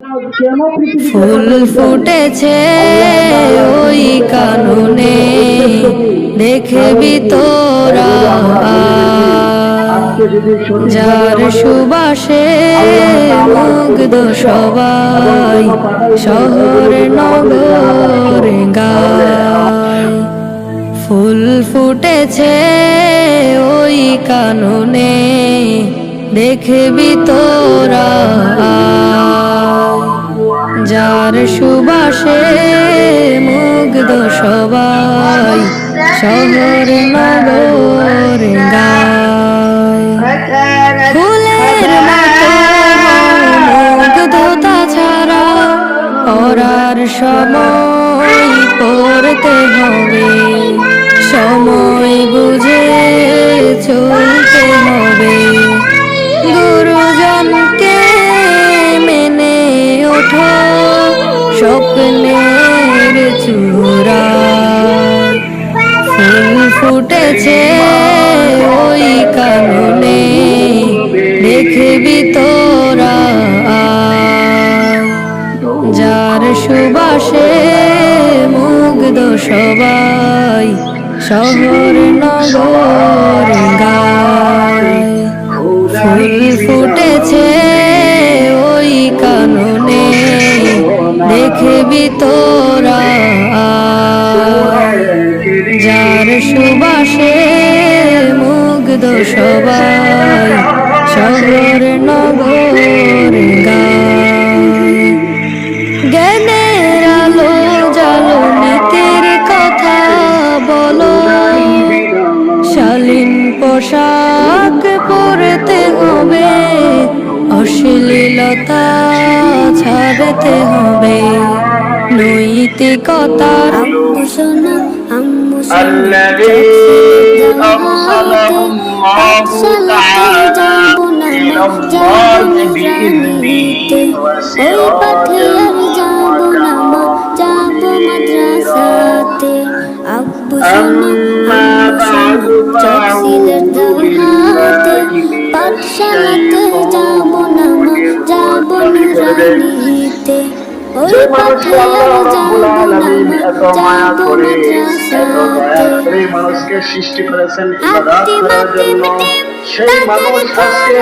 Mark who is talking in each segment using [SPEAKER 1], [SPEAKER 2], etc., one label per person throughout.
[SPEAKER 1] ফুল ফুটেছে ওই কাননে, দেখবি তোরা। যার সুবাসে মুগ্ধ সবাই শহর নগর গায়। ফুল ফুটেছে ওই কাননে দেখবি তোরা যার সুবাসে মুগ্ধ সবাই শহর নগর ফুলের মুগ্ধতা ছাড়া পড়ার সময় পড়তে হবে। সময় বুঝে চলতে হবে। ওঠো স্বপ্নের চূড়া। ফুল ফুটেছে ওই কারণে দেখবি তোরা যার সুবাসে মুগ্ধ সবাই শহর নগর গায়। ফুল ফুটেছে দেখবি তোরা। যার সুবাসে মুগ্ধ সবাই, শহর নগর জ্ঞানের আলো জালো নীতির কথা বলো। শালীন পোশাক পরতে হবে, অশ্লীলতা ছাড়তে হবে। নৈতিকতার
[SPEAKER 2] আম্মু শোনো আম্মু শোনো
[SPEAKER 3] الذي أرسله الله تعالى إلى الله بإذنه
[SPEAKER 2] ওই পাঠে আর যাব না মা যাব মাদ্রাসাতে আব্বু শোনো
[SPEAKER 3] أما
[SPEAKER 2] আম্মু
[SPEAKER 3] بعد
[SPEAKER 2] শোনো চকসিলের
[SPEAKER 3] فأعوذ
[SPEAKER 2] দৌড়াতে
[SPEAKER 3] بالله من
[SPEAKER 2] পাঠশালাতে যাব
[SPEAKER 3] যে মানুষ আল্লাহ রাব্বুল আলামিন এত মায়া করে এত দয়া করে মানুষকে সৃষ্টি করেছেন ইবাদত করার জন্য সেই মানুষ আজকে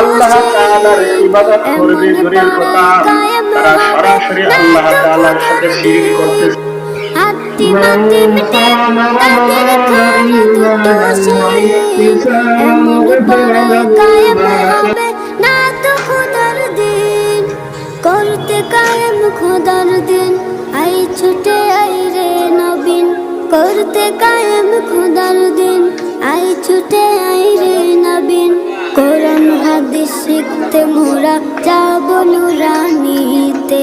[SPEAKER 3] আল্লাহ তাআলার ইবাদত করবে দূরের কথা তারা সরাসরি আল্লাহ তাআলার সাথে শিরিক করতেছে
[SPEAKER 2] খোদার দিন। আই ছুটে আই রে নবীন, করতে কায়েম খোদার দিন। আই ছুটে আই রে নবীন, কোরআন, হাদিস শিখতে মোরা যাব নুরানিতে।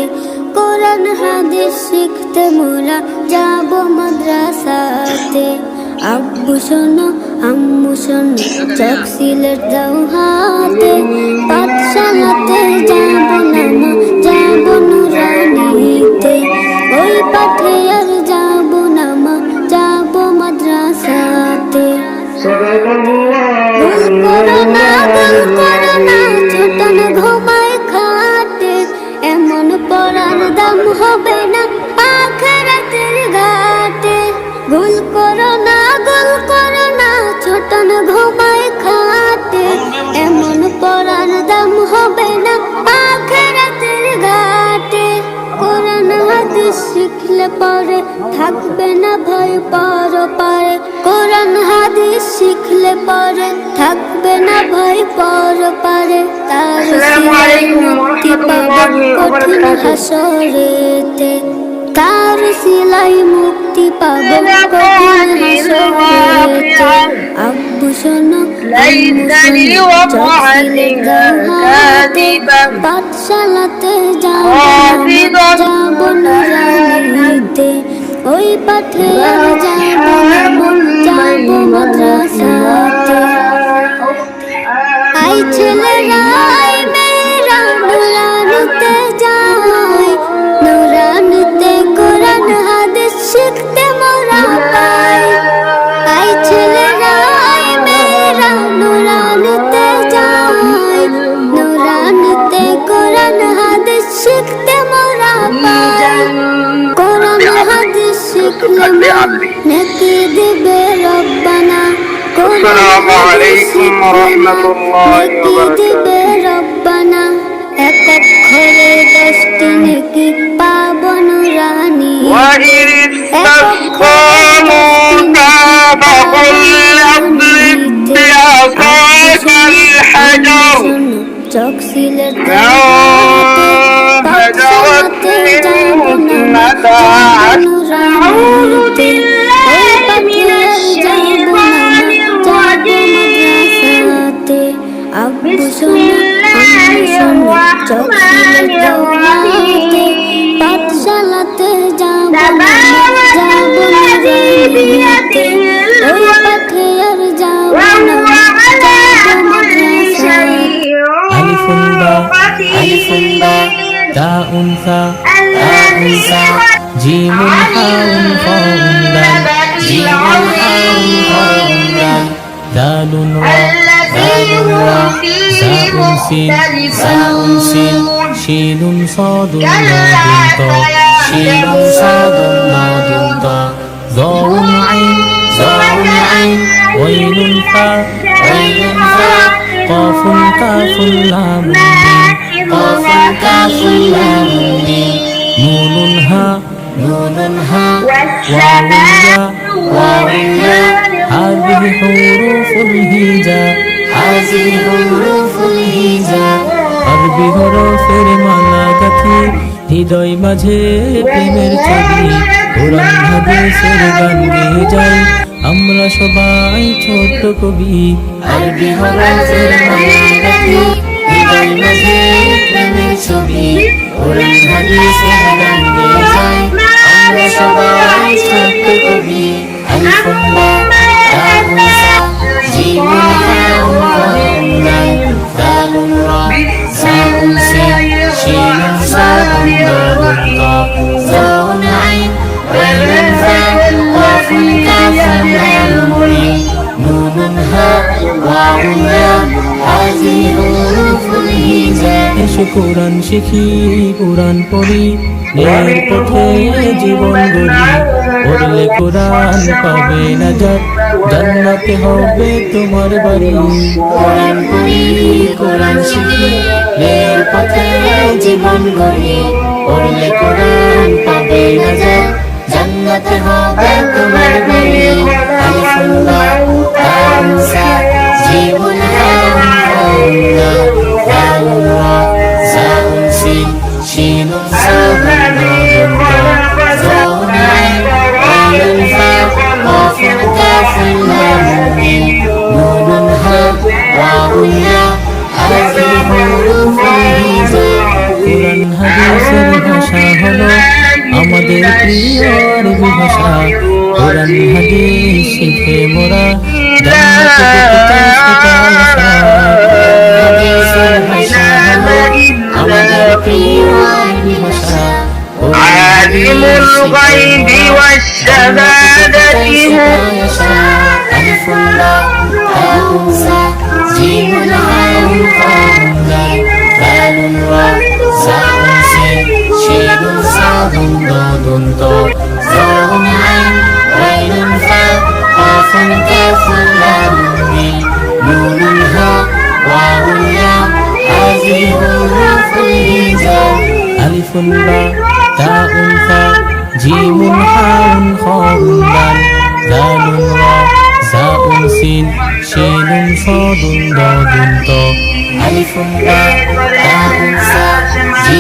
[SPEAKER 2] কোরআন, হাদিস শিখতে মোরা যাব মাদ্রাসাতে। আব্বু শোনো, আম্মু শোনো চক সিলেট দাও হাতে। পাঠশালাতে যাব না মা যাব নুরানিতে ওই পাঠে আর যাব না মা যাব মাদ্রাসাতে। ভুল করো না ভুল করো না ছোটন ঘুমায় খাটে। এমন পড়ার দাম হবে না আখরাতের ঘাটে। ভুল করো না গোল করো না ছোটন ঘুমায় খাটে। এমন পড়ার দাম পরে থাকবে না ভয় পর পারে। কোরআন হাদিস শিখলে পরে থাকবে না ভয় পর পারে। তার মুক্তি পাবে কঠিন হাসরেতে। তার সিলাই মুক্তি পাবে কঠিন হাসরেতে। আব্বু শোনো পাঠশালাতে যাব না যাব নুরানিতে পাঠে আর যাব যাব মাদ্রাসাতে আই ছেলেরা وسلم بعبده السلام عليكم ورحمة الله وبركاته
[SPEAKER 3] وإذ استسقى
[SPEAKER 2] পাঠশালাতে যাব যাব বিয়াতে পাঠে আর যাব
[SPEAKER 4] আলিফুন বা আলিফুন বা দা উনসা দা উনসা জিমুন হাউন راء زاء سين زاء سين شين صاد ضاد طاء شين صاد ضاد طاء ضاء عين ضاء عين غين فاء غين فاء قاف كاف لام ميم قاف كاف لام ميم نون ها نون ها واو ياء واو ياء هذه حروف الهجاء هذه حروف الهجاء আরবি হরফের মালা গাথি। হৃদয় মাঝে প্রেমের ছবি কোরআন হাদিসের গান গেয়ে যাই। আমরা সবাই ছোট কবি। আরবি হরফের মালা গাথি। হৃদয় মাঝে প্রেমের ছবি। কোরআন কোরআন শিখি, কোরআন পড়ি ন্যায়ের পথে জীবন গড়ি। পড়লে কোরআন পাবে না যাক জান্নাতে হবে তোমার বাড়ি। কোরআন পড়ি, কোরআন শিখি ন্যায়ের পথে জীবন গড়ি। পড়লে কোরআন পাবে না যাক জান্নাতে হবে তোমার বাড়ি। আলিফুল্লাহ জীবন হাওয়া হাওয়া أسعى هدى الحديث في مرى
[SPEAKER 3] عالم الغيب والشهادة هو
[SPEAKER 4] ألف لا أنسى جيم هاون فاء دال وزعم شين صاد ضاد طاء ظاء عين غين فاء قاف كاف لام ميم نون هاء واو ياء هذه حروف الهجاء ألف باء تاء ثاء جيم حاء خاء دال دال را زاء سين شين صاد ضاد طاء ألف باء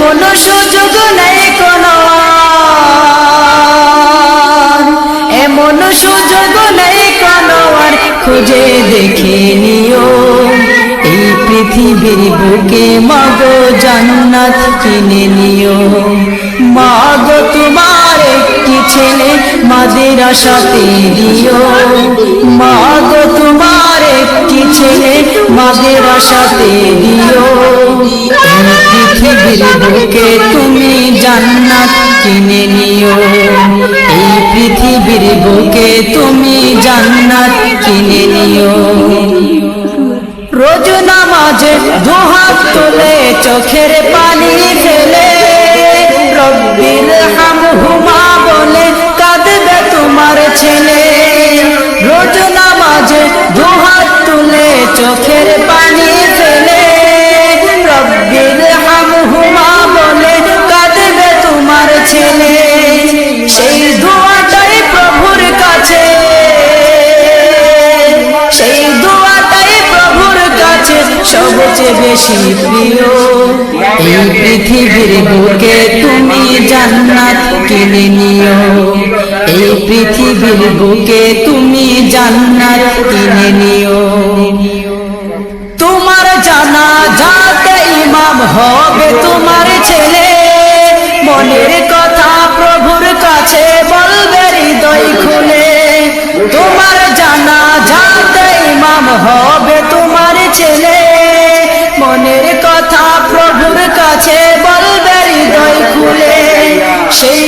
[SPEAKER 5] এমন সুযোগ নেই কোনো। এমন সুযোগ নেই কোনো খুঁজে দেখে নিও। এই পৃথিবীর বুকে মাগো জান্নাত কিনে নিও। মাগো তোমার একটি ছেলে মাদের সাথে দিও। মাগো তোমার ছেলে মাদের সাথে দিও। পৃথিবীর বুকে তুমি জান্নাত কিনে নিও। এই পৃথিবীর বুকে তুমি জান্নাত কিনে নিও। রোজ নামাজে দুহাত তুলে চোখের পানি ফেলে, রব্বির হামহুমা বলে কাঁদবে তোমার ছেলে। রোজ নামাজে দুহাত চোখের পানি ফেলে, রব্বির হামহুমা বলে কাঁদবে তোমার ছেলে। সেই দোয়াটাই প্রভুর কাছে, সেই দোয়াটাই প্রভুর কাছে সবচেয়ে বেশি প্রিয়। এই পৃথিবীর বুকে তুমি জান্নাত কিনে নিও। এই পৃথিবীর বুকে তুমি জান্নাত কিনে নিও। হবে তোমার ছেলে। মনের কথা প্রভুর কাছে বলবে হৃদয় খুলে। তোমার জানা যাতে ইমাম হবে তোমার ছেলে। মনের কথা প্রভুর কাছে বলবে হৃদয় খুলে। সেই